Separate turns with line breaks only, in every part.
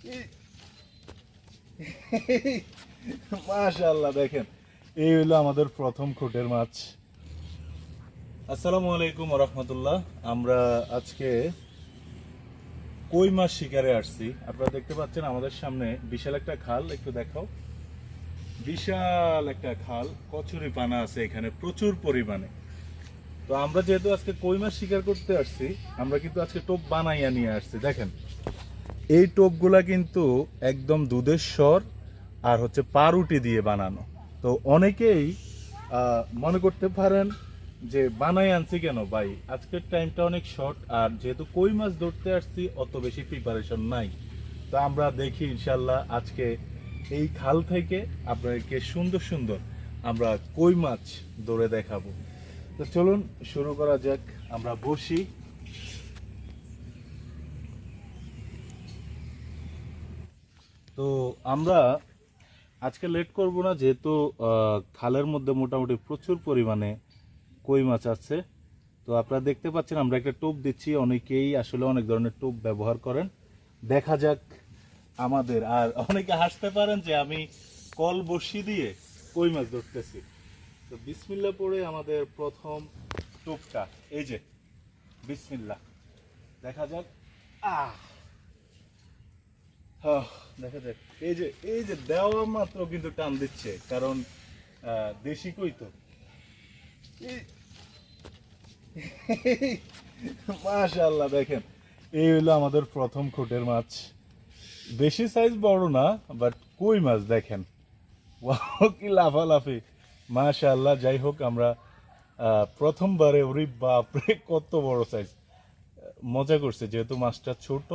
মাশাআল্লাহ, দেখেন। এই হলো আমাদের প্রথম খুঁটের মাছ। আসসালামু আলাইকুম রহমতুল্লাহ। আমরা আজকে কই মাছ শিকারে আসছি? আপনারা দেখতে পাচ্ছেন আমাদের সামনে বিশাল একটা খাল, একটু দেখাও। বিশাল একটা খাল, কচুরি পানা আছে এখানে, প্রচুর পরিমাণে। তো আমরা যেহেতু আজকে কই মাছ শিকার করতে আসছি, আমরা কিন্তু আজকে টোপ বানাইয়া নিয়ে আসছি, দেখেন। এই টোপগুলা কিন্তু একদম দুধের স্বর আর হচ্ছে পাউরুটি দিয়ে বানানো। তো অনেকেই মনে করতে পারেন যে বানাই আনছি কেন ভাই? আজকের টাইমটা অনেক শর্ট আর যেহেতু কই মাছ ধরতে আসছি, অত বেশি প্রিপারেশন নাই। তো আমরা দেখি ইনশাল্লাহ আজকে এই খাল থেকে আপনাদেরকে সুন্দর সুন্দর আমরা কই মাছ ধরে দেখাবো। তো চলুন, শুরু করা যাক। আমরা বসি। তো আমরা আজকে লেট করব না, যেহেতু খালের মধ্যে মোটামুটি প্রচুর পরিমাণে কই মাছ আছে। তো আপনারা দেখতে পাচ্ছেন, আমরা একটা টোপ দিচ্ছি। অনেকেই আসলে অনেক ধরনের টোপ ব্যবহার করেন। দেখা যাক আমাদের, আর অনেকে হাসতে পারেন যে আমি কল বসি দিয়ে কই মাছ ধরতেছি। তো বিসমিল্লা পড়ে আমাদের প্রথম টোপটা। এই যে, বিসমিল্লা। দেখা যাক। আহ! দেখা যাক। এই যে এই যে দেওয়া মাত্র কিন্তু টান দিচ্ছে, কারণ দেশি কই তো? মাশাল্লাহ দেখেন, এই হলো আমাদের প্রথম খুঁটের মাছ। বেশি সাইজ বড় না বাট কই মাছ দেখেন? ওয়াও কি লাফালাফি। মাশাল্লাহ যাই হোক, আমরা প্রথমবারে, ওরে বাপরে, কত বড় সাইজ মজা করছে, যেহেতু মাছটা ছোট,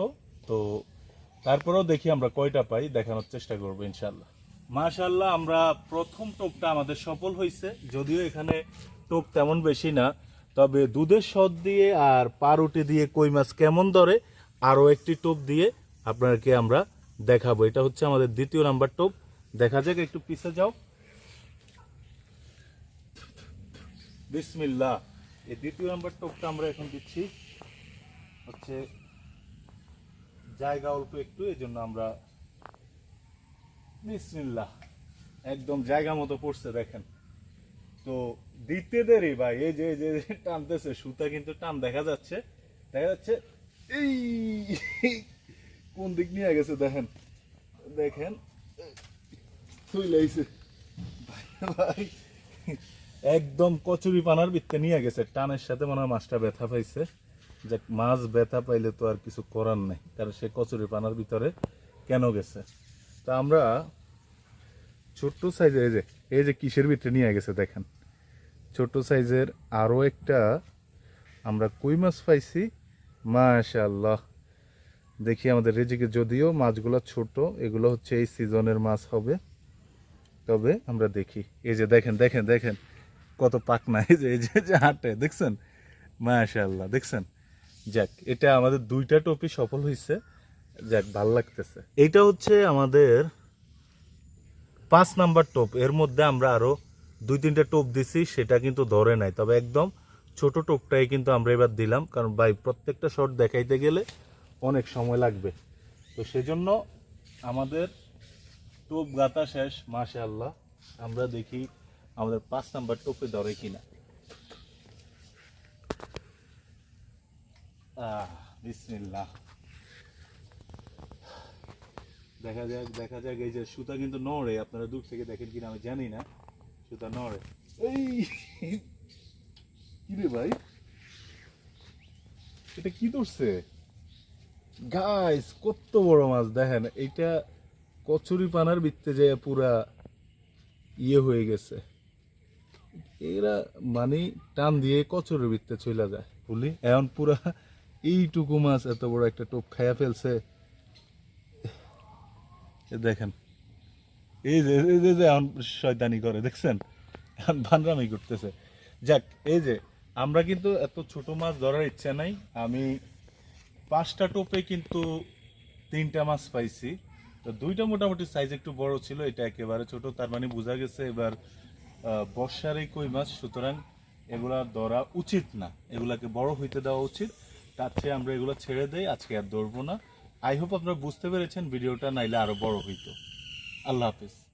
তো তারপরেও দেখি আমরা কয়টা পাই, দেখানোর চেষ্টা করব ইনশাল্লাহ মাশাল্লাহ আমরা প্রথম টোপটা আমাদের সফল হয়েছে যদিও এখানে টোপ তেমন বেশি না, তবে দুধের সদ দিয়ে আর পাউরুটি দিয়ে কই মাছ কেমন ধরে, আরও একটি টোপ দিয়ে আপনাকে আমরা দেখাবো। এটা হচ্ছে আমাদের দ্বিতীয় নাম্বার টোপ। দেখা যাক, একটু পিছে যাও। বিসমিল্লাহ, এই দ্বিতীয় নাম্বার টোপটা আমরা এখন দিচ্ছি হচ্ছে জায়গা অল্প একটু এই জন্য আমরা বিসমিল্লাহ, একদম জায়গা মতো পড়ছে, দেখেন। তো দিতে দেরি ভাই, এই যে যে টানতেছে, সুতা কিন্তু টান, দেখা যাচ্ছে দেখা যাচ্ছে, এই, কোন দিক নিয়ে গেছে, দেখেন দেখেন একদম কচুরি পানার বৃত্তে নিয়ে গেছে, টানের সাথে মনে হয় মাছটা ব্যথা পাইছে। যে মাছ ব্যথা পাইলে তো আর কিছু করার নেই, কারণ সে কচুরি পানার ভিতরে কেন গেছে? তা আমরা ছোট্ট সাইজের এই যে এই যে কিসের ভিতরে নিয়ে গেছে দেখেন। ছোট সাইজের আরও একটা আমরা কই মাছ পাইছি? মাশাল্লাহ দেখি আমাদের রেজিকে, যদিও মাছগুলো ছোট, এগুলো হচ্ছে এই সিজনের মাছ হবে। তবে আমরা দেখি। এই যে দেখেন দেখেন দেখেন, কত পাকনা। এই যে এই যে যে হাঁটে, দেখছেন? মাশাল্লাহ দেখছেন? যাক, এটা আমাদের দুইটা টপি সফল হয়েছে যাক, ভালো লাগতেছে। এটা হচ্ছে আমাদের পাঁচ নাম্বার টোপ। এর মধ্যে আমরা আরও দুই, তিনটা টোপ দিছি, সেটা কিন্তু ধরে নাই। তবে একদম ছোট টোপটাই কিন্তু আমরা এবার দিলাম, কারণ ভাই, প্রত্যেকটা শট দেখাইতে গেলে অনেক সময় লাগবে। তো সেজন্য আমাদের টোপ গাতা শেষ মাসে আল্লাহ আমরা দেখি আমাদের পাঁচ নাম্বার টোপে ধরে কিনা। বিসমিল্লাহ। দেখা যাক দেখা যাক এই যে সুতা কিন্তু নড়ে আপনারা দূর থেকে দেখেন কিনা আমি জানি না। সুতা নড়ে। এই কি রে ভাই? এটা কি ধরছে? গাইস কত বড় মাছ দেখেন এটা কচুরি পানার ভিত্তে যে পুরা ইয়ে হয়ে গেছে। এরা মানে টান দিয়ে কচুরির ভিত্তে চলে যায়। বুঝলি এখন পুরা এইটুকু মাছ এত বড় একটা টোপ খাইয়া ফেলছে। দেখেন, এই যে এই যে এখন শয়তানি করে, দেখছেন? এখন ভানরামি করতেছে। যাক, এই যে, আমরা কিন্তু এত ছোট মাছ ধরার ইচ্ছা নাই। আমি পাঁচটা টোপে কিন্তু তিনটা মাছ পাইছি। তো দুইটা মোটামুটি সাইজ একটু বড় ছিল, এটা একেবারে ছোট, তার মানে বোঝা গেছে এবার বর্ষার এই কই মাছ, সুতরাং এগুলা ধরা উচিত না। এগুলাকে বড় হইতে দেওয়া উচিত। তার চেয়ে আমরা এগুলো ছেড়ে দেই, আজকে আর দৌড়বো না। আই হোপ আপনারা বুঝতে পেরেছেন, ভিডিওটা নাইলে আরও বড় হইতো। আল্লাহ হাফিজ।